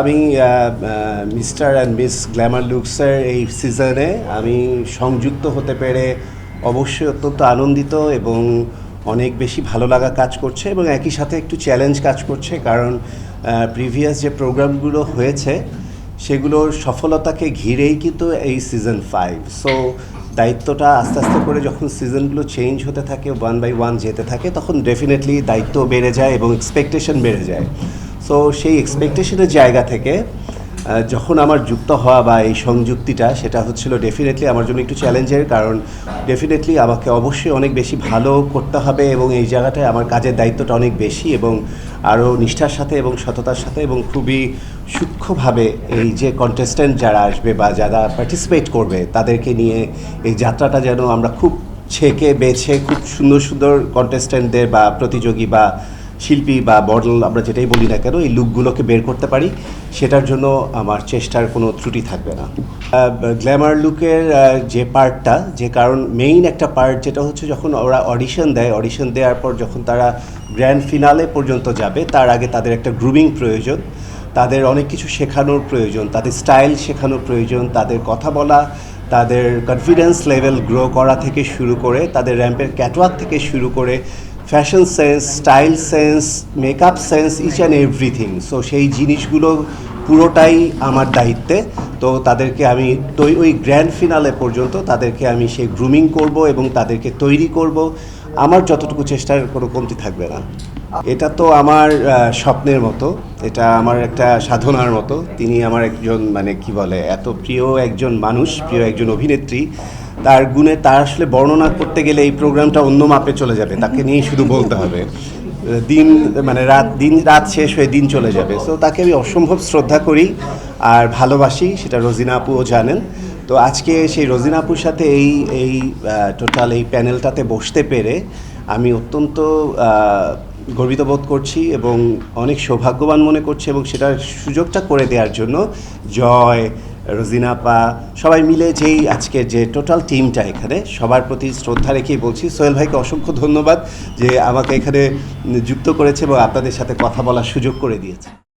আমি mister and miss glamour লুকসের এই সিজনে আমি সংযুক্ত হতে পেরে অবশ্যই অত্যন্ত আনন্দিত এবং অনেক বেশি ভালো লাগা কাজ করছে এবং একই সাথে একটু চ্যালেঞ্জ কাজ করছে কারণ প্রিভিয়াস যে প্রোগ্রামগুলো হয়েছে সেগুলোর সফলতাকে ঘিরেই কিন্তু এই সিজন ফাইভ সো দায়িত্বটা আস্তে আস্তে করে যখন সিজনগুলো চেঞ্জ হতে থাকে ওয়ান বাই ওয়ান যেতে থাকে, তখন ডেফিনেটলি দায়িত্ব বেড়ে যায় এবং এক্সপেকটেশন বেড়ে যায়। সো সেই এক্সপেকটেশনের জায়গা থেকে যখন আমার যুক্ত হওয়া বা এই সংযুক্তিটা, সেটা হচ্ছিল ডেফিনেটলি আমার জন্য একটু চ্যালেঞ্জের কারণ ডেফিনেটলি আমাকে অবশ্যই অনেক বেশি ভালো করতে হবে এবং এই জায়গাটায় আমার কাজের দায়িত্বটা অনেক বেশি এবং আরও নিষ্ঠার সাথে এবং সততার সাথে এবং খুবই সূক্ষ্মভাবে এই যে কন্টেস্ট্যান্ট যারা আসবে বা যারা পার্টিসিপেট করবে, তাদেরকে নিয়ে এই যাত্রাটা যেন আমরা খুব ছেকে, বেছে খুব সুন্দর সুন্দর কন্টেস্ট্যান্টদের বা প্রতিযোগী বা শিল্পী বা মডেল আমরা যেটাই বলি না কেন, এই লুকগুলোকে বের করতে পারি, সেটার জন্য আমার চেষ্টার কোনো ত্রুটি থাকবে না। গ্ল্যামার লুকের যে পার্টটা যে কারণ মেইন একটা পার্ট যেটা হচ্ছে যখন ওরা অডিশন দেয় অডিশন দেওয়ার পর যখন তারা গ্র্যান্ড ফিনালে পর্যন্ত যাবে, তার আগে তাদের একটা গ্রুমিং প্রয়োজন, তাদের অনেক কিছু শেখানোর প্রয়োজন, তাদের স্টাইল শেখানোর প্রয়োজন, তাদের কথা বলা, তাদের কনফিডেন্স লেভেল গ্রো করা থেকে শুরু করে, তাদের র্যাম্পের ক্যাটওয়াক থেকে শুরু করে fashion sense style sense makeup sense each and everything so সেই জিনিসগুলো পুরোটাই আমার দায়িত্বে। তো তাদেরকে আমি ওই গ্র্যান্ড ফিনালে পর্যন্ত তাদেরকে আমি সেই গ্রুমিং করব এবং তাদেরকে তৈরি করব। আমার যতটুকু চেষ্টার কোনো কমতি থাকবে না। এটা তো আমার স্বপ্নের মতো। এটা আমার একটা সাধনার মতো। তিনি আমার একজন মানে কি বলে, এত প্রিয় একজন মানুষ, প্রিয় একজন অভিনেত্রী। তার গুণে তার আসলে বর্ণনা করতে গেলে এই প্রোগ্রামটা অন্য মাপে চলে যাবে। তাকে নিয়ে শুধু বলতে হবে। দিন মানে রাত, দিন, রাত শেষ হয়ে দিন চলে যাবে। সো তাকে আমি অসম্ভব শ্রদ্ধা করি আর ভালোবাসি, সেটা রোজিনা আপুও জানেন। তো আজকে সেই রোজিনা আপুর সাথে এই এই টোটাল এই প্যানেলটাতে বসতে পেরে আমি অত্যন্ত গর্বিত বোধ করছি এবং অনেক সৌভাগ্যবান মনে করছি এবং সেটার সুযোগটা করে দেওয়ার জন্য জয় রোজিনাপা সবাই মিলে যেই আজকের যে টোটাল টিমটা এখানে, সবার প্রতি শ্রদ্ধা রেখেই বলছি। সোহেল ভাইকে অসংখ্য ধন্যবাদ যে আমাকে এখানে যুক্ত করেছে এবং আপনাদের সাথে কথা বলার সুযোগ করে দিয়েছে।